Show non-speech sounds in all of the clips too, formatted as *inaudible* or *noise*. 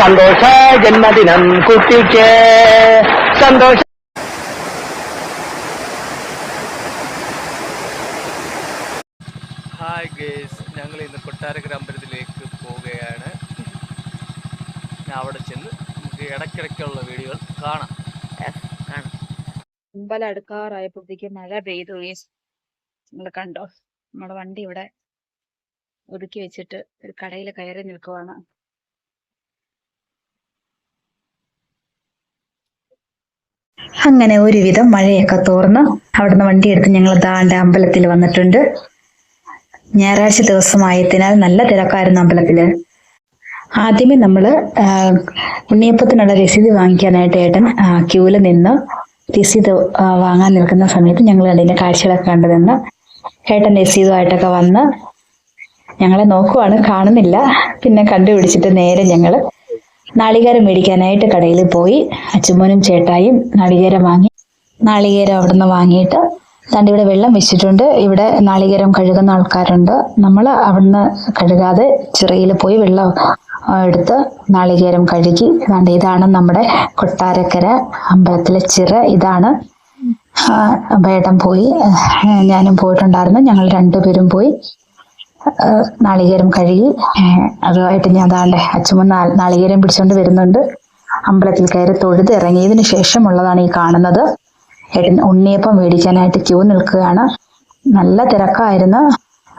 സന്തോഷ ജന്മദിനം കുട്ടിക്ക്. സന്തോഷ ഹായ് ഗേസ് ഞങ്ങൾ ഇന്ന് കൊട്ടാരക്കര അമ്പലത്തിലേക്ക് പോവുകയാണ്. ഞാൻ അവിടെ ചെന്ന് നമുക്ക് ഇടയ്ക്കിടയ്ക്കുള്ള വീഡിയോകൾ കാണാം. അമ്പലം അടുക്കാറായപ്പോഴത്തേക്ക് മഴ പെയ്തു നിങ്ങൾ കണ്ടോ? നമ്മുടെ വണ്ടി ഇവിടെ ഒതുക്കി വെച്ചിട്ട് ഒരു കടയിൽ കയറി നിൽക്കുവാണ്. അങ്ങനെ ഒരുവിധം മഴയൊക്കെ തോർന്ന് അവിടുന്ന് വണ്ടി എടുത്ത് ഞങ്ങൾ ദാണ്ട അമ്പലത്തിൽ വന്നിട്ടുണ്ട്. ഞായറാഴ്ച ദിവസമായതിനാൽ നല്ല തിരക്കായിരുന്നു അമ്പലത്തിൽ. ആദ്യമേ നമ്മൾ ഉണ്ണിയപ്പത്തിനുള്ള രസീത് വാങ്ങിക്കാനായിട്ട് ഏട്ടൻ ആ, ക്യൂവിൽ നിന്ന് രസീത് വാങ്ങാൻ നിൽക്കുന്ന സമയത്ത് ഞങ്ങൾ അതിന്റെ കാഴ്ചകളൊക്കെ കണ്ടതെന്ന് ഏട്ടൻ രസീതുമായിട്ടൊക്കെ വന്ന് ഞങ്ങളെ നോക്കുവാണ് കാണുന്നില്ല. പിന്നെ കണ്ടുപിടിച്ചിട്ട് നേരെ ഞങ്ങൾ നാളികേരം മേടിക്കാനായിട്ട് കടയിൽ പോയി. അച്ചുമോനും ചേട്ടായും നാളികേരം വാങ്ങി നാളികേരം അവിടുന്ന് വാങ്ങിയിട്ട് തന്റെ ഇവിടെ വെള്ളം വെച്ചിട്ടുണ്ട്. ഇവിടെ നാളികേരം കഴുകുന്ന ആൾക്കാരുണ്ട്. നമ്മൾ അവിടുന്ന് കഴുകാതെ ചിറയിൽ പോയി വെള്ളം എടുത്ത് നാളികേരം കഴുകി ദാണ്ട് ഇതാണ് നമ്മുടെ കൊട്ടാരക്കര അമ്പലത്തിലെ ചിറ. ഇതാണ് വേടം പോയി. ഞാനും പോയിട്ടുണ്ടായിരുന്നു. ഞങ്ങൾ രണ്ടുപേരും പോയി. നാളികേരം കഴുകി അതുമായിട്ട് ഞാൻ ദാണ്ടെ അച്ഛമ്മ നാളികേരം പിടിച്ചുകൊണ്ട് വരുന്നുണ്ട്. അമ്പലത്തിൽ കയറി തൊഴുത് ഇറങ്ങിയതിന് ശേഷമുള്ളതാണ് ഈ കാണുന്നത്. ഏട്ടൻ ഉണ്ണിയപ്പം മേടിക്കാനായിട്ട് ക്യൂ നിൽക്കുകയാണ്. നല്ല തിരക്കായിരുന്നു.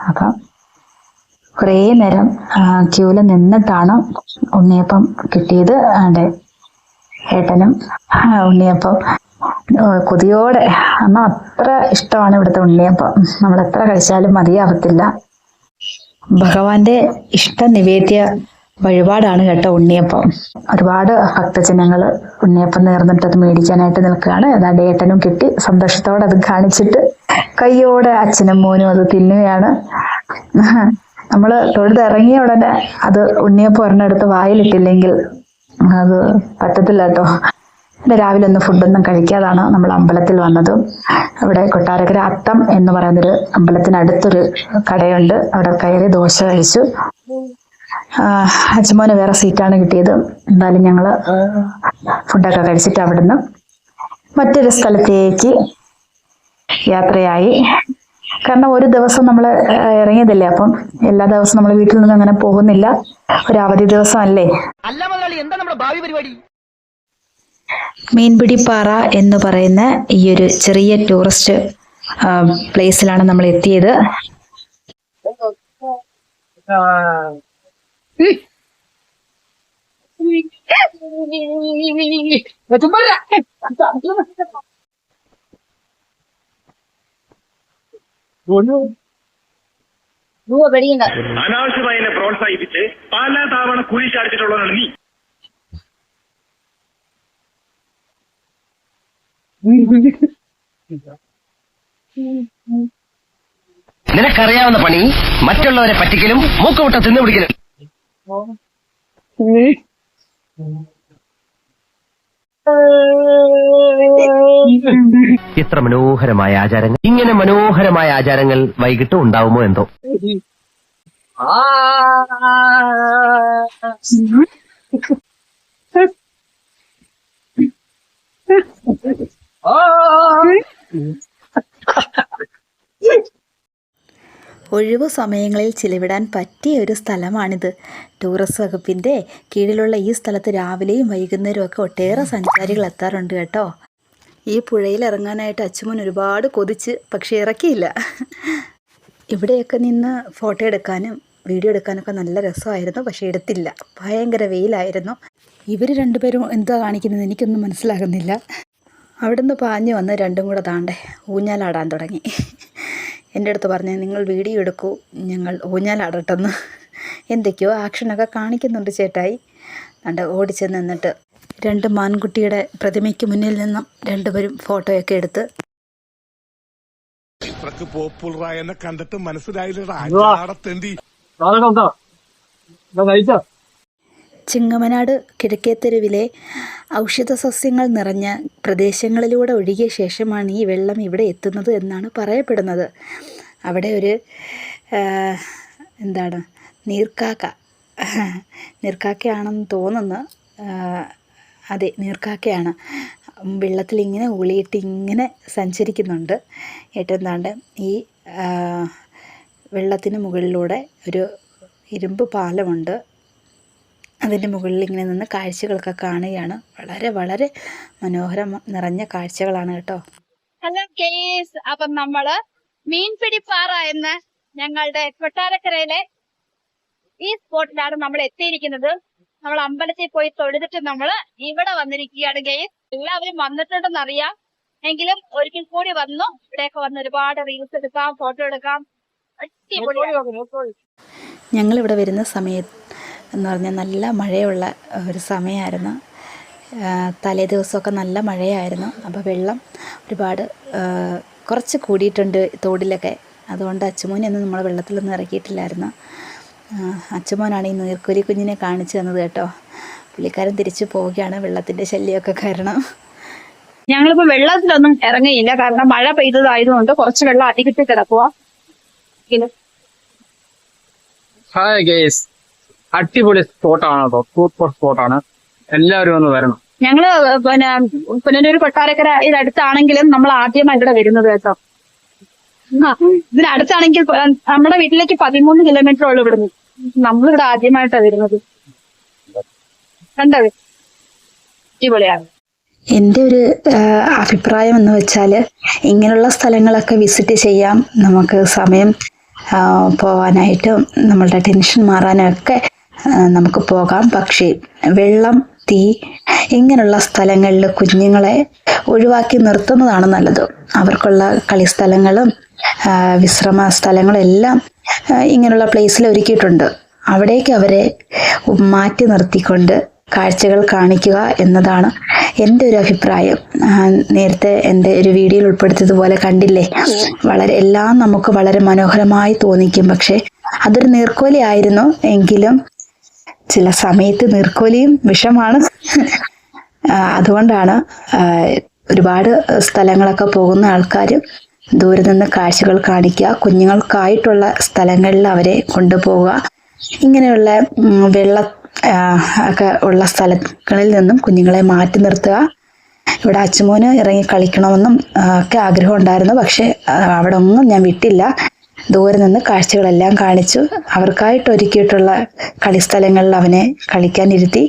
അപ്പം കുറേ നേരം ക്യൂവിൽ നിന്നിട്ടാണ് ഉണ്ണിയപ്പം കിട്ടിയത്. അതെ ഏട്ടനും ഉണ്ണിയപ്പം കൊതിയോടെ. അമ്മ അത്ര ഇഷ്ടമാണ് ഇവിടുത്തെ ഉണ്ണിയപ്പം. നമ്മൾ എത്ര കഴിച്ചാലും മതിയാവത്തില്ല. ഭഗവാന്റെ ഇഷ്ട നിവേദ്യ വഴിപാടാണ് കേട്ടോ ഉണ്ണിയപ്പം. ഒരുപാട് ഭക്തജനങ്ങൾ ഉണ്ണിയപ്പം നേർന്നിട്ട് അത് മേടിക്കാനായിട്ട് നിൽക്കുകയാണ്. അതാണ്ട് ഏട്ടനും കിട്ടി. സന്തോഷത്തോടെ അത് കാണിച്ചിട്ട് കയ്യോടെ അച്ഛനും മോനും അത് തിന്നുകയാണ്. നമ്മൾ തൊഴുത് ഇറങ്ങിയ ഉടനെ അത് ഉണ്ണിയപ്പം ഒരെണ്ണം എടുത്ത് വായിലിട്ടില്ലെങ്കിൽ അത് പറ്റത്തില്ല കേട്ടോ. രാവിലെ ഒന്നും ഫുഡൊന്നും കഴിക്കാതാണ് നമ്മൾ അമ്പലത്തിൽ വന്നത്. അവിടെ കൊട്ടാരക്കര അത്തം എന്ന് പറയുന്നൊരു അമ്പലത്തിനടുത്തൊരു കടയുണ്ട്. അവിടെ കയറി ദോശ കഴിച്ചു. അച്ഛമോന് വേറെ സീറ്റാണ് കിട്ടിയത്. എന്തായാലും ഞങ്ങൾ ഫുഡൊക്കെ കഴിച്ചിട്ട് അവിടുന്ന് മറ്റൊരു സ്ഥലത്തേക്ക് യാത്രയായി. കാരണം ഒരു ദിവസം നമ്മൾ ഇറങ്ങിയതല്ലേ അപ്പം എല്ലാ ദിവസവും നമ്മൾ വീട്ടിൽ നിന്ന് അങ്ങനെ പോകുന്നില്ല. ഒരു അവധി ദിവസം അല്ലേ അല്ല എന്താ നമ്മുടെ ഭാവി പരിപാടി? മീൻപിടിപ്പാറ എന്ന് പറയുന്ന ഈ ഒരു ചെറിയ ടൂറിസ്റ്റ് പ്ലേസിലാണ് നമ്മൾ എത്തിയത്. അനാവശ്യമായി പ്രോത്സാഹിപ്പിച്ച് പല തവണ കുഴി ചാടിച്ചിട്ടുള്ളതാണ് നീ നിനക്കറിയാവുന്ന പണി മറ്റുള്ളവരെ പറ്റിക്കലും മൂക്കുമുട്ട തിന്നു പിടിക്കലും. ഇത്ര മനോഹരമായ ആചാരങ്ങൾ ഇങ്ങനെ മനോഹരമായ ആചാരങ്ങൾ വൈകിട്ട് ഉണ്ടാവുമോ എന്തോ? *laughs* ഒഴിവു സമയങ്ങളിൽ ചിലവിടാൻ പറ്റിയ ഒരു സ്ഥലമാണിത്. ടൂറിസ്റ്റ് വകുപ്പിന്റെ കീഴിലുള്ള ഈ സ്ഥലത്ത് രാവിലെയും വൈകുന്നേരവും ഒക്കെ ഒട്ടേറെ സഞ്ചാരികൾ എത്താറുണ്ട് കേട്ടോ. ഈ പുഴയിൽ ഇറങ്ങാനായിട്ട് അച്ചുമോൻ ഒരുപാട് കൊതിച്ച് പക്ഷേ ഇറക്കിയില്ല. ഇവിടെയൊക്കെ നിന്ന് ഫോട്ടോ എടുക്കാനും വീഡിയോ എടുക്കാനൊക്കെ നല്ല രസമായിരുന്നു പക്ഷേ എടുത്തില്ല. ഭയങ്കര വെയിലായിരുന്നു. ഇവർ രണ്ടുപേരും എന്താ കാണിക്കുന്നത് എനിക്കൊന്നും മനസ്സിലാകുന്നില്ല. അവിടുന്ന് പാഞ്ഞു വന്ന് രണ്ടും കൂടെ താണ്ടേ ഊഞ്ഞാലാടാൻ തുടങ്ങി. എന്റെ അടുത്ത് പറഞ്ഞു നിങ്ങൾ വീഡിയോ എടുക്കൂ ഞങ്ങൾ ഊഞ്ഞാലാടട്ടെന്ന്. എന്തൊക്കെയോ ആക്ഷനൊക്കെ കാണിക്കുന്നുണ്ട് ചേട്ടായി. കണ്ട് ഓടിച്ച് നിന്നിട്ട് രണ്ട് മാൻകുട്ടിയുടെ പ്രതിമയ്ക്ക് മുന്നിൽ നിന്നും രണ്ടുപേരും ഫോട്ടോയൊക്കെ എടുത്ത്. കണ്ടിട്ട് മനസ്സിലായില്ലടാ. ചിങ്ങമനാട് കിഴക്കേത്തെരുവിലെ ഔഷധ സസ്യങ്ങൾ നിറഞ്ഞ പ്രദേശങ്ങളിലൂടെ ഒഴുകിയ ശേഷമാണ് ഈ വെള്ളം ഇവിടെ എത്തുന്നത് എന്നാണ് പറയപ്പെടുന്നത്. അവിടെ ഒരു എന്താണ് നീർക്കാക്ക. നീർക്കാക്കയാണെന്ന് തോന്നുന്നു. അതെ നീർക്കാക്കയാണ്. വെള്ളത്തിൽ ഇങ്ങനെ ഉളിയിട്ട് ഇങ്ങനെ സഞ്ചരിക്കുന്നുണ്ട്. ഏട്ടെന്താണ്ട് ഈ വെള്ളത്തിന് മുകളിലൂടെ ഒരു ഇരുമ്പ് പാലമുണ്ട്. അതിന്റെ മുകളിൽ ഇങ്ങനെ നിന്ന് കാഴ്ചകളൊക്കെ കാണുകയാണ്. വളരെ വളരെ മനോഹരം നിറഞ്ഞ കാഴ്ചകളാണ് കേട്ടോ. ഹലോ കേസ് അപ്പം നമ്മൾ മീൻപിടിപ്പാറ എന്ന ഞങ്ങളുടെ കൊട്ടാരക്കരയിലെ ഈ സ്പോട്ടിലാണ് നമ്മൾ എത്തിയിരിക്കുന്നത്. നമ്മൾ അമ്പലത്തിൽ പോയി തൊഴുതിട്ട് നമ്മൾ ഇവിടെ വന്നിരിക്കുകയാണ് ഗെയ്സ് എല്ലാവരും വന്നിട്ടുണ്ടെന്ന് അറിയാം. എങ്കിലും ഒരിക്കൽ കൂടി വന്നു. ഇവിടെയൊക്കെ വന്ന് ഒരുപാട് റീൽസ് എടുക്കാം ഫോട്ടോ എടുക്കാം. ഞങ്ങൾ ഇവിടെ വരുന്ന സമയത്ത് എന്ന് പറഞ്ഞാൽ നല്ല മഴയുള്ള ഒരു സമയമായിരുന്നു. തലേ ദിവസമൊക്കെ നല്ല മഴയായിരുന്നു. അപ്പോൾ വെള്ളം ഒരുപാട് കുറച്ച് കൂടിയിട്ടുണ്ട് തോടിലൊക്കെ. അതുകൊണ്ട് അച്ചുമോനെയൊന്നും നമ്മൾ വെള്ളത്തിലൊന്നും ഇറക്കിയിട്ടില്ലായിരുന്നു. അച്ചുമോനാണ് ഈ നീർക്കൊലി കുഞ്ഞിനെ കാണിച്ചു തന്നത് കേട്ടോ. പുള്ളിക്കാരൻ തിരിച്ചു പോവുകയാണ് വെള്ളത്തിന്റെ ശല്യമൊക്കെ കാരണം. ഞങ്ങളിപ്പോൾ വെള്ളത്തിലൊന്നും ഇറങ്ങിയില്ല കാരണം മഴ പെയ്തതായതുകൊണ്ട് കുറച്ച് വെള്ളം അടികിട്ട് കിടക്കുക ഹായ് ഗേസ് അടിപൊളി സ്പോട്ടാണ് കേട്ടോ. സൂപ്പർ സ്പോട്ടാണ് എല്ലാവരും ഒന്ന് വരണം. ഞങ്ങൾ പിന്നെ പുനലൂർ കൊട്ടാരക്കര ഇതടുത്താണെങ്കിലും നമ്മൾ ആദ്യമായി ഇവിടെ വരുന്നത് കേട്ടോ. ഇതിനടുത്താണെങ്കിൽ നമ്മുടെ വീട്ടിലേക്ക് പതിമൂന്ന് കിലോമീറ്റർ ഉള്ളു ഇവിടുന്ന്. നമ്മളിവിടെ ആദ്യമായിട്ടാണ് വരുന്നത്. കണ്ടത് അടിപൊളിയാണ്. എന്റെ ഒരു അഭിപ്രായം എന്ന് വെച്ചാൽ ഇങ്ങനെയുള്ള സ്ഥലങ്ങളൊക്കെ വിസിറ്റ് ചെയ്യാം. നമുക്ക് സമയം പോവാനായിട്ടും നമ്മളുടെ ടെൻഷൻ മാറാനും ഒക്കെ നമുക്ക് പോകാം. പക്ഷേ വെള്ളം തീ ഇങ്ങനെയുള്ള സ്ഥലങ്ങളിൽ കുഞ്ഞുങ്ങളെ ഒഴിവാക്കി നിർത്തുന്നതാണ് നല്ലത്. അവർക്കുള്ള കളിസ്ഥലങ്ങളും വിശ്രമ സ്ഥലങ്ങളും എല്ലാം ഇങ്ങനെയുള്ള പ്ലേസിൽ ഒരുക്കിയിട്ടുണ്ട്. അവിടേക്ക് അവരെ മാറ്റി നിർത്തിക്കൊണ്ട് കാഴ്ചകൾ കാണിക്കുക എന്നതാണ് എന്റെ ഒരു അഭിപ്രായം. നേരത്തെ എന്റെ ഒരു വീഡിയോയിൽ ഉൾപ്പെടുത്തിയതുപോലെ കണ്ടില്ലേ? വളരെ എല്ലാം നമുക്ക് വളരെ മനോഹരമായി തോന്നിക്കും. പക്ഷേ അതൊരു നേർക്കോലി ആയിരുന്നു എങ്കിലും ചില സമയത്ത് നീർക്കോലിയും വിഷമാണ്. അതുകൊണ്ടാണ് ഒരുപാട് സ്ഥലങ്ങളൊക്കെ പോകുന്ന ആൾക്കാർ ദൂരെ നിന്ന് കാഴ്ചകൾ കാണിക്കുക കുഞ്ഞുങ്ങൾക്കായിട്ടുള്ള സ്ഥലങ്ങളിൽ അവരെ കൊണ്ടുപോവുക. ഇങ്ങനെയുള്ള വെള്ള ഒക്കെ ഉള്ള സ്ഥലങ്ങളിൽ നിന്നും കുഞ്ഞുങ്ങളെ മാറ്റി നിർത്തുക. ഇവിടെ അച്ചുമോന് ഇറങ്ങി കളിക്കണമെന്നും ഒക്കെ ആഗ്രഹം ഉണ്ടായിരുന്നു. പക്ഷേ അവിടെ ഒന്നും ഞാൻ വിട്ടില്ല. ദൂരെ നിന്ന് കാഴ്ചകളെല്ലാം കാണിച്ചു. അവർക്കായിട്ട് ഒരുക്കിയിട്ടുള്ള കളിസ്ഥലങ്ങളിൽ അവനെ കളിക്കാനിരുത്തി.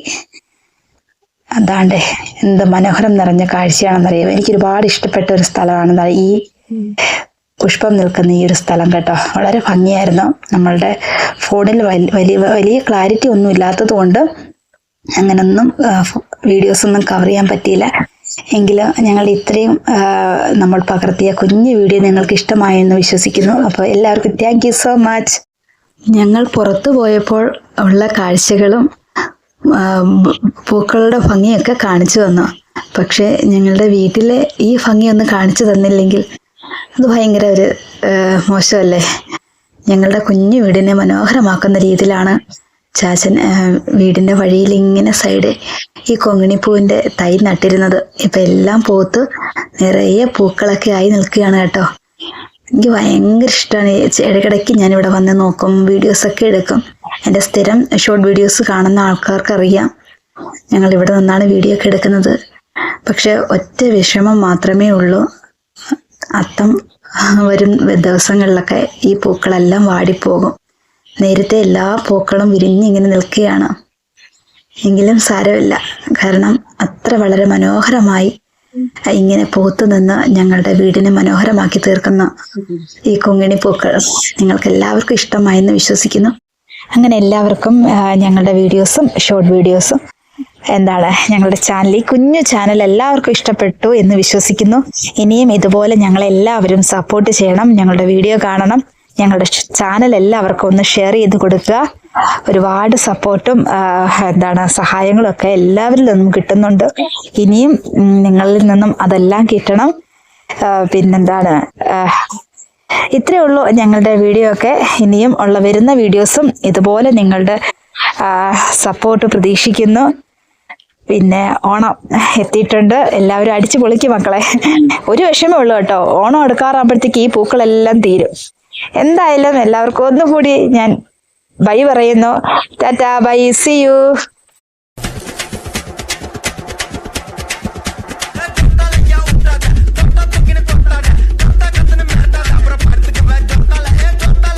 അതാണ്ടേ എന്ത് മനോഹരം നിറഞ്ഞ കാഴ്ചയാണെന്നറിയാം? എനിക്ക് ഒരുപാട് ഇഷ്ടപ്പെട്ട ഒരു സ്ഥലമാണ്. ഈ പുഷ്പം നിൽക്കുന്ന ഈ ഒരു സ്ഥലം കേട്ടോ. വളരെ ഭംഗിയായിരുന്നു. നമ്മളുടെ ഫോണിൽ വലിയ വലിയ ക്ലാരിറ്റി ഒന്നും ഇല്ലാത്തത് കൊണ്ട് അങ്ങനൊന്നും വീഡിയോസ് ഒന്നും കവർ ചെയ്യാൻ പറ്റിയില്ല. എങ്കിലും ഞങ്ങളുടെ ഇത്രയും നമ്മൾ പകർത്തിയ കുഞ്ഞു വീഡിയോ നിങ്ങൾക്ക് ഇഷ്ടമായെന്ന് വിശ്വസിക്കുന്നു. അപ്പോൾ എല്ലാവർക്കും താങ്ക് യു സോ മച്ച് ഞങ്ങൾ പുറത്തു പോയപ്പോൾ ഉള്ള കാഴ്ചകളും പൂക്കളുടെ ഭംഗിയൊക്കെ കാണിച്ചു തന്നു. പക്ഷേ ഞങ്ങളുടെ വീട്ടിലെ ഈ ഭംഗിയൊന്നും കാണിച്ചു തന്നില്ലെങ്കിൽ അത് ഭയങ്കര ഒരു മോശമല്ലേ? ഞങ്ങളുടെ കുഞ്ഞു വീടിനെ മനോഹരമാക്കുന്ന രീതിയിലാണ് ചാച്ചൻ വീടിന്റെ വഴിയിൽ ഇങ്ങനെ സൈഡ് ഈ കൊങ്ങിണിപ്പൂവിന്റെ തൈ നട്ടിരുന്നത്. ഇപ്പൊ എല്ലാം പൂത്ത് നിറയെ പൂക്കളൊക്കെ ആയി നിൽക്കുകയാണ് കേട്ടോ. എനിക്ക് ഭയങ്കര ഇഷ്ടമാണ് ഇടയ്ക്കിടയ്ക്ക് ഇവിടെ വന്ന് നോക്കും വീഡിയോസൊക്കെ എടുക്കും. എന്റെ സ്ഥിരം ഷോർട്ട് വീഡിയോസ് കാണുന്ന ആൾക്കാർക്കറിയാം ഞങ്ങൾ ഇവിടെ നിന്നാണ് വീഡിയോ ഒക്കെ എടുക്കുന്നത്. പക്ഷെ ഒറ്റ വിഷമം മാത്രമേ ഉള്ളൂ. അത്തം വരും ദിവസങ്ങളിലൊക്കെ ഈ പൂക്കളെല്ലാം വാടിപ്പോകും. നേരത്തെ എല്ലാ പൂക്കളും വിരിഞ്ഞിങ്ങനെ നിൽക്കുകയാണ്. എങ്കിലും സാരമില്ല. കാരണം അത്ര വളരെ മനോഹരമായി ഇങ്ങനെ പൂത്തു നിന്ന് ഞങ്ങളുടെ വീടിനെ മനോഹരമാക്കി തീർക്കുന്ന ഈ കുങ്ങിണി പൂക്കൾ നിങ്ങൾക്ക് എല്ലാവർക്കും ഇഷ്ടമായെന്ന് വിശ്വസിക്കുന്നു. അങ്ങനെ എല്ലാവർക്കും ഞങ്ങളുടെ വീഡിയോസും ഷോർട്ട് വീഡിയോസും എന്താണ് ഞങ്ങളുടെ ചാനൽ ഈ കുഞ്ഞു ചാനൽ എല്ലാവർക്കും ഇഷ്ടപ്പെട്ടു എന്ന് വിശ്വസിക്കുന്നു. ഇനിയും ഇതുപോലെ ഞങ്ങളെല്ലാവരും സപ്പോർട്ട് ചെയ്യണം ഞങ്ങളുടെ വീഡിയോ കാണണം. ഞങ്ങളുടെ ചാനൽ എല്ലാവർക്കും ഒന്ന് ഷെയർ ചെയ്ത് കൊടുക്കുക. ഒരുപാട് സപ്പോർട്ടും എന്താണ് സഹായങ്ങളും ഒക്കെ എല്ലാവരിൽ നിന്നും കിട്ടുന്നുണ്ട്. ഇനിയും നിങ്ങളിൽ നിന്നും അതെല്ലാം കിട്ടണം. പിന്നെന്താണ് ഇത്രയേ ഉള്ളൂ ഞങ്ങളുടെ വീഡിയോ ഒക്കെ. ഇനിയും ഉള്ള വരുന്ന വീഡിയോസും ഇതുപോലെ നിങ്ങളുടെ സപ്പോർട്ട് പ്രതീക്ഷിക്കുന്നു. പിന്നെ ഓണം എത്തിയിട്ടുണ്ട്. എല്ലാവരും അടിച്ചു പൊളിക്കും മക്കളെ. ഒരു വിഷമേ ഉള്ളൂ കേട്ടോ. ഓണം എടുക്കാറാകുമ്പോഴത്തേക്ക് ഈ പൂക്കളെല്ലാം തീരും. എന്തായാലും എല്ലാവർക്കും ഒന്നുകൂടി ഞാൻ ബൈ പറയുന്നു. Tata bye see you.